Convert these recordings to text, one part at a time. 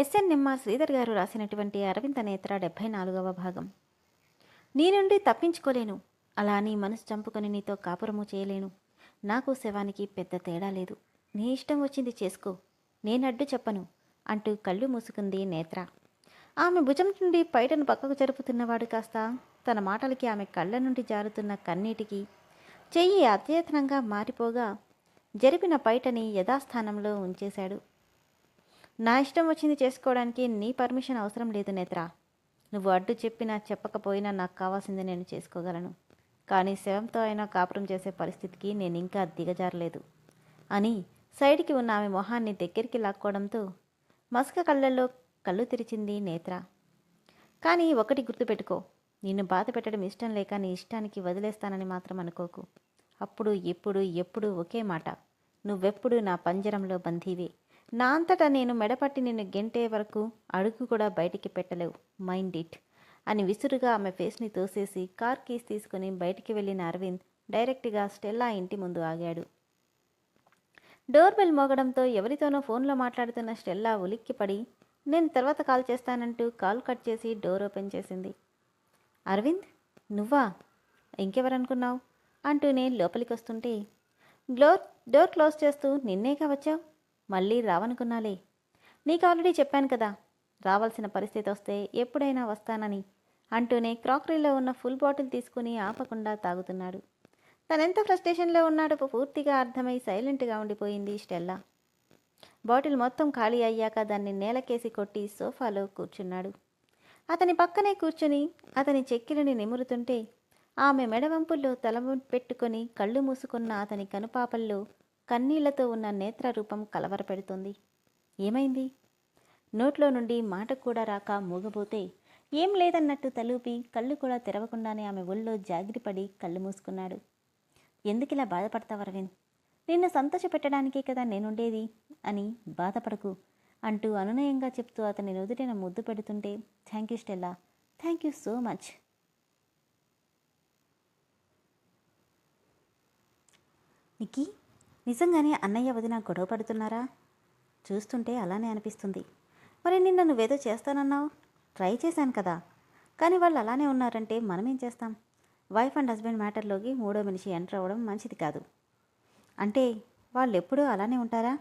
SN Sridhar గారు రాసినటువంటి అరవింద నేత్ర డెబ్భై నాలుగవ భాగం. నీ నుండి తప్పించుకోలేను. అలా నీ మనసు చంపుకొని నీతో కాపురము చేయలేను. నాకు శవానికి పెద్ద తేడా లేదు. నీ ఇష్టం వచ్చింది చేసుకో. నేనడ్డు చెప్పను అంటూ కళ్ళు మూసుకుంది నేత్ర. ఆమె భుజం నుండి పైటను పక్కకు జరుపుతున్నవాడు కాస్త తన మాటలకి ఆమె కళ్ళ నుండి జారుతున్న కన్నీటికి చెయ్యి అచేతనంగా మారిపోగా జరిపిన పైటని యథాస్థానంలో ఉంచేశాడు. నా ఇష్టం వచ్చింది చేసుకోవడానికి నీ పర్మిషన్ అవసరం లేదు నేత్ర. నువ్వు అడ్డు చెప్పినా చెప్పకపోయినా నాకు కావాల్సింది నేను చేసుకోగలను. కానీ శవంతో అయినా కాపురం చేసే పరిస్థితికి నేను ఇంకా దిగజారలేదు. అని సైడ్కి ఉన్న ఆమె మొహాన్ని దగ్గరికి లాక్కోవడంతో మసక కళ్ళల్లో కళ్ళు తెరిచింది నేత్ర. కానీ ఒకటి గుర్తుపెట్టుకో నిన్ను బాధ పెట్టడం ఇష్టం లేక నీ ఇష్టానికి వదిలేస్తానని మాత్రం అనుకోకు. అప్పుడు ఇప్పుడు ఎప్పుడు ఒకే మాట. నువ్వెప్పుడు నా పంజరంలో బంధీవే నా అంతటా నేను మెడపట్టి నిన్ను గెంటే వరకు అడుగు కూడా బయటికి పెట్టలేవు. మైండ్ ఇట్ అని విసురుగా ఆమె ఫేస్ని తోసేసి కార్ కీస్ తీసుకుని బయటికి వెళ్ళిన అరవింద్ డైరెక్ట్గా స్టెల్లా ఇంటి ముందు ఆగాడు. డోర్ బెల్ మోగడంతో ఎవరితోనో ఫోన్లో మాట్లాడుతున్న స్టెల్లా ఉలిక్కిపడి నేను తర్వాత కాల్ చేస్తానంటూ కాల్ కట్ చేసి డోర్ ఓపెన్ చేసింది. అరవింద్ నువ్వా? ఇంకెవరనుకున్నావు? అంటూ నేను లోపలికి వస్తుంటే గ్లోర్ డోర్ క్లోజ్ చేస్తూ నిన్నేగా వచ్చావు? మళ్ళీ రావనుకున్నాలే. నీకు ఆల్రెడీ చెప్పాను కదా రావాల్సిన పరిస్థితి వస్తే ఎప్పుడైనా వస్తానని అంటూనే క్రాకరీలో ఉన్న ఫుల్ బాటిల్ తీసుకుని ఆపకుండా తాగుతున్నాడు. తనెంత ఫ్రస్ట్రేషన్లో ఉన్నాడో పూర్తిగా అర్థమై సైలెంట్గా ఉండిపోయింది స్టెల్లా. బాటిల్ మొత్తం ఖాళీ అయ్యాక దాన్ని నేలకేసి కొట్టి సోఫాలో కూర్చున్నాడు. అతని పక్కనే కూర్చుని అతని చెక్కిలని నిమురుతుంటే ఆమె మెడవంపుల్లో తల పెట్టుకొని కళ్ళు మూసుకున్న అతని కనుపాపల్లో కన్నీళ్ళతో ఉన్న నేత్ర రూపం కలవరపెడుతుంది. ఏమైంది? నోట్లో నుండి మాట కూడా రాక మూగబోతే ఏం లేదన్నట్టు తలూపి కళ్ళు కూడా తెరవకుండానే ఆమె ఒళ్ళో జాగిరిపడి కళ్ళు మూసుకున్నాడు. ఎందుకిలా బాధపడతావు అరవింద్? నిన్ను సంతోషపెట్టడానికే కదా నేనుండేది? అని బాధపడకు అంటూ అనునయంగా చెప్తూ అతని నుదుటిన ముద్దు పెడుతుంటే thank you Stella. Thank you so much. నికీ నిజంగానే అన్నయ్య వదిన గొడవ పడుతున్నారా? చూస్తుంటే అలానే అనిపిస్తుంది. మరి నిన్న నువ్వేదో చేస్తానన్నావు? ట్రై చేశాను కదా. కానీ వాళ్ళు అలానే ఉన్నారంటే మనం ఏం చేస్తాం? వైఫ్ అండ్ హస్బెండ్ మ్యాటర్లోకి మూడో మనిషి ఎంటర్ అవ్వడం మంచిది కాదు. అంటే వాళ్ళు ఎప్పుడూ అలానే ఉంటారా?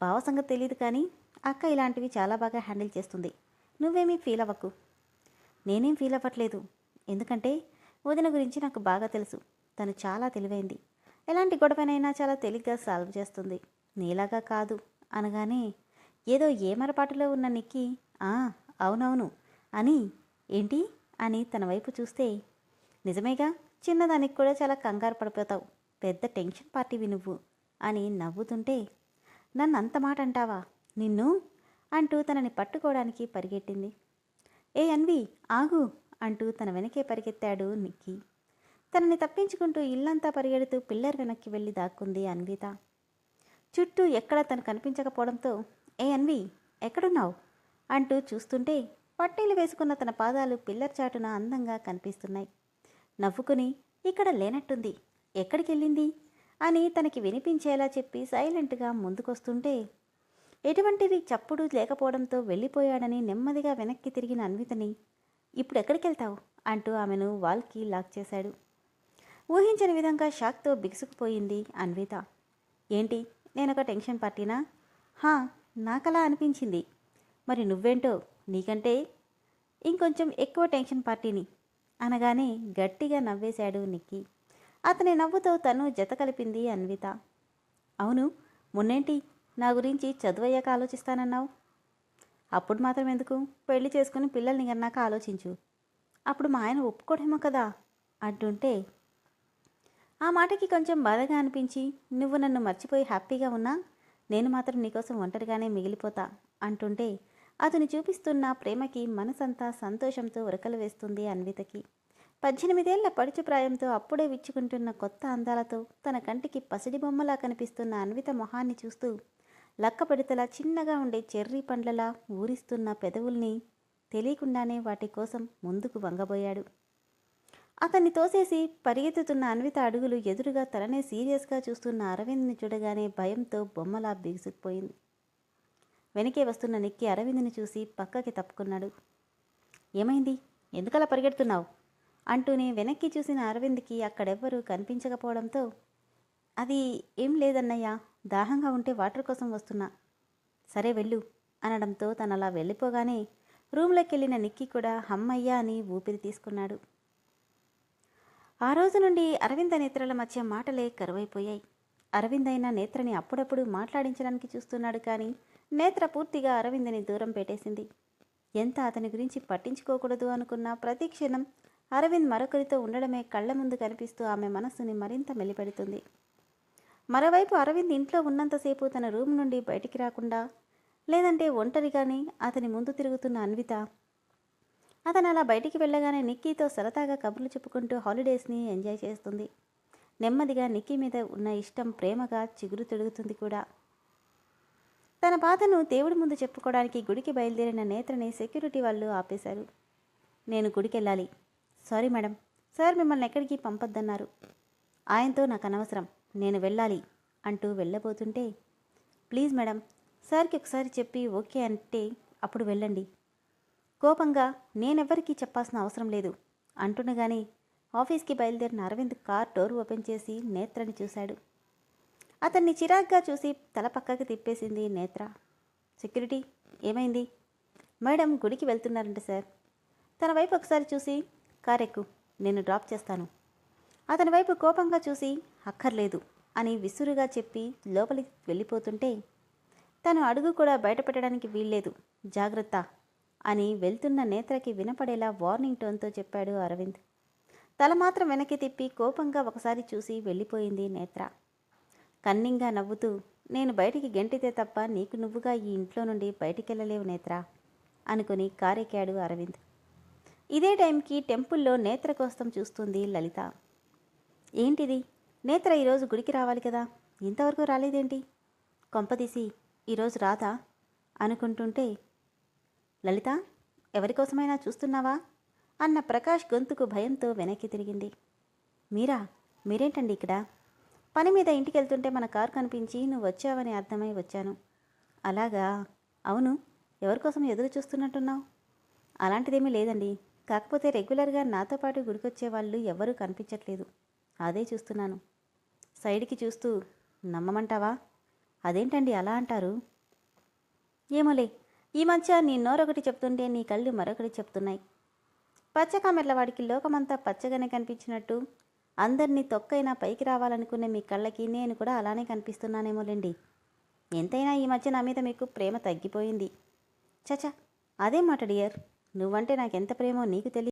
భావ సంగతి తెలియదు కానీ అక్క ఇలాంటివి చాలా బాగా హ్యాండిల్ చేస్తుంది. నువ్వేమీ ఫీల్ అవ్వకు. నేనేం ఫీల్ అవ్వట్లేదు. ఎందుకంటే వదిన గురించి నాకు బాగా తెలుసు. తను చాలా తెలివైంది. ఎలాంటి గొడవనైనా చాలా తేలిగ్గా సాల్వ్ చేస్తుంది. నీలాగా కాదు. అనగానే ఏదో ఏమరపాటులో ఉన్న నిక్కి "ఆ, అవునవును. అని ఏంటి? అని తన వైపు చూస్తే నిజమేగా చిన్నదానికి కూడా చాలా కంగారు పడిపోతావు. పెద్ద టెన్షన్ పార్టీవి నువ్వు. అని నవ్వుతుంటే నన్ను అంత మాట అంటావా? నిన్ను? అంటూ తనని పట్టుకోవడానికి పరిగెట్టింది. ఏ అన్వి ఆగు. అంటూ తన వెనకే పరిగెత్తాడు నిక్కీ. తనని తప్పించుకుంటూ ఇల్లంతా పరిగెడుతూ పిల్లర్ వెనక్కి వెళ్ళి దాక్కుంది అన్విత. చుట్టూ ఎక్కడ తను కనిపించకపోవడంతో ఏ అన్వి ఎక్కడున్నావు? అంటూ చూస్తుంటే పట్టీలు వేసుకున్న తన పాదాలు పిల్లర్ చాటున అందంగా కనిపిస్తున్నాయి. నవ్వుకుని ఇక్కడ లేనట్టుంది. ఎక్కడికి వెళ్ళింది అని తనకి వినిపించేలా చెప్పి సైలెంట్గా ముందుకొస్తుంటే ఎటువంటివి చప్పుడు లేకపోవడంతో వెళ్ళిపోయాడని నెమ్మదిగా వెనక్కి తిరిగిన అన్వితని ఇప్పుడు ఎక్కడికి వెళ్తావు అంటూ ఆమెను వాల్కి లాక్ చేశాడు. ఊహించని విధంగా షాక్తో బిగుసుకుపోయింది అన్విత. ఏంటి నేనొక టెన్షన్ పార్టీనా? హా నాకలా అనిపించింది. మరి నువ్వేంటో నీకంటే ఇంకొంచెం ఎక్కువ టెన్షన్ పార్టీని. అనగానే గట్టిగా నవ్వేశాడు నిక్కి. అతని నవ్వుతో తను జత కలిపింది అన్విత. అవును మొన్నేంటి నా గురించి చదువయ్యాక ఆలోచిస్తానన్నావు? అప్పుడు మాత్రం ఎందుకు పెళ్ళి చేసుకుని పిల్లల్ని కన్నాక ఆలోచించు. అప్పుడు మా ఆయన ఒప్పుకోడేమో కదా అంటుంటే ఆ మాటకి కొంచెం బాధగా అనిపించి నువ్వు నన్ను మర్చిపోయి హ్యాపీగా ఉన్నా? నేను మాత్రం నీకోసం ఒంటరిగానే మిగిలిపోతా అంటుంటే అతను చూపిస్తున్న ప్రేమకి మనసంతా సంతోషంతో ఉరకలు వేస్తుంది అన్వితకి. పద్దెనిమిదేళ్ళ పడుచు ప్రాయంతో అప్పుడే విచ్చుకుంటున్న కొత్త అందాలతో తన కంటికి పసిడి బొమ్మలా కనిపిస్తున్న అన్విత మొహాన్ని చూస్తూ లక్కపడితలా చిన్నగా ఉండే చెర్రీ పండ్లలా ఊరిస్తున్న పెదవుల్ని తెలియకుండానే వాటి కోసం ముందుకు వంగబోయాడు. అతన్ని తోసేసి పరిగెత్తుతున్న అన్విత అడుగులు ఎదురుగా తననే సీరియస్గా చూస్తున్న అరవింద్ని చూడగానే భయంతో బొమ్మలా బిగుసుకుపోయింది. వెనకే వస్తున్న నిక్కి అరవింద్ని చూసి పక్కకి తప్పుకున్నాడు. ఏమైంది? ఎందుకలా పరిగెడుతున్నావు? అంటూనే వెనక్కి చూసిన అరవింద్కి అక్కడెవ్వరూ కనిపించకపోవడంతో అది ఏం లేదన్నయ్యా దాహంగా ఉంటే వాటర్ కోసం వస్తున్నా. సరే వెళ్ళు అనడంతో తనలా అలా వెళ్ళిపోగానే రూమ్లోకి వెళ్ళిన నిక్కి కూడా హమ్మయ్య అని ఊపిరి తీసుకున్నాడు. ఆ రోజు నుండి అరవింద నేత్రల మధ్య మాటలే కరువైపోయాయి. అరవింద్ అయిన నేత్రని అప్పుడప్పుడు మాట్లాడించడానికి చూస్తున్నాడు కానీ నేత్ర పూర్తిగా అరవిందని దూరం పెట్టేసింది. ఎంత అతని గురించి పట్టించుకోకూడదు అనుకున్న ప్రతి క్షణం అరవింద్ మరొకరితో ఉండడమే కళ్ళ ముందు కనిపిస్తూ ఆమె మనస్సుని మరింత మెలిపెడుతుంది. మరోవైపు అరవింద్ ఇంట్లో ఉన్నంతసేపు తన రూమ్ నుండి బయటికి రాకుండా లేదంటే ఒంటరిగానే అతని ముందు తిరుగుతున్న అన్విత అతను అలా బయటికి వెళ్ళగానే నిక్కీతో సరదాగా కబుర్లు చెప్పుకుంటూ హాలిడేస్ని ఎంజాయ్ చేస్తుంది. నెమ్మదిగా నిక్కీ మీద ఉన్న ఇష్టం ప్రేమగా చిగురు తిరుగుతుంది కూడా. తన బాధను దేవుడి ముందు చెప్పుకోవడానికి గుడికి బయలుదేరిన నేత్రని సెక్యూరిటీ వాళ్ళు ఆపేశారు. నేను గుడికి వెళ్ళాలి సారీ మేడం. సార్ మిమ్మల్ని ఎక్కడికి పంపొద్దన్నారు. ఆయనతో నాకు అనవసరం. నేను వెళ్ళాలి అంటూ వెళ్ళబోతుంటే ప్లీజ్ మేడం. సార్కి ఒకసారి చెప్పి ఓకే అంటే అప్పుడు వెళ్ళండి. కోపంగా నేనెవ్వరికీ చెప్పాల్సిన అవసరం లేదు అంటుండగానే ఆఫీస్కి బయలుదేరిన అరవింద్ కార్ డోర్ ఓపెన్ చేసి నేత్రని చూశాడు. అతన్ని చిరాగ్గా చూసి తల పక్కకి తిప్పేసింది నేత్ర. సెక్యూరిటీ ఏమైంది? మేడం గుడికి వెళ్తున్నారంట సార్. తన వైపు ఒకసారి చూసి కార్ ఎక్కు నేను డ్రాప్ చేస్తాను. అతని వైపు కోపంగా చూసి అక్కర్లేదు అని విసురుగా చెప్పి లోపలికి వెళ్ళిపోతుంటే తను అడుగు కూడా బయటపెట్టడానికి వీల్లేదు. జాగ్రత్త అని వెళ్తున్న నేత్రకి వినపడేలా వార్నింగ్ టోన్తో చెప్పాడు అరవింద్. తల మాత్రం వెనక్కి తిప్పి కోపంగా ఒకసారి చూసి వెళ్ళిపోయింది నేత్ర. కన్నింగా నవ్వుతూ నేను బయటికి గెంటితే తప్ప నీకు నువ్వుగా ఈ ఇంట్లో నుండి బయటికెళ్ళలేవు నేత్ర అనుకుని కారెక్కాడు అరవింద్. ఇదే టైంకి టెంపుల్లో నేత్ర కోసం చూస్తుంది లలిత. ఏంటిది? నేత్ర ఈరోజు గుడికి రావాలి కదా? ఇంతవరకు రాలేదేంటి? కొంపదీసి ఈరోజు రాదా? అనుకుంటుంటే లలిత ఎవరికోసమైనా చూస్తున్నావా? అన్న ప్రకాష్ గొంతుకు భయంతో వెనక్కి తిరిగింది. మీరా మీరేంటండి ఇక్కడ? పని మీద ఇంటికి వెళ్తుంటే మన కారు కనిపించి నువ్వు వచ్చావని అర్థమై వచ్చాను. అలాగా? అవును. ఎవరికోసం ఎదురు చూస్తున్నట్టున్నావు? అలాంటిదేమీ లేదండి. కాకపోతే రెగ్యులర్గా నాతో పాటు గుడికొచ్చే వాళ్ళు ఎవరూ కనిపించట్లేదు. అదే చూస్తున్నాను. సైడ్కి చూస్తూ నమ్మమంటావా? అదేంటండి అలా అంటారు? ఏమోలే ఈ మధ్య నీ నోరొకటి చెప్తుంటే నీ కళ్ళు మరొకటి చెప్తున్నాయి. పచ్చకామెర్ల వాడికి లోకమంతా పచ్చగానే కనిపించినట్టు. అందరినీ తొక్కైనా పైకి రావాలనుకునే మీ కళ్ళకి నేను కూడా అలానే కనిపిస్తున్నానేమోలేండి ఎంతైనా ఈ మధ్య నా మీద మీకు ప్రేమ తగ్గిపోయింది. చచా అదే మాట డియర్. నువ్వంటే నాకెంత ప్రేమో నీకు తెలియదు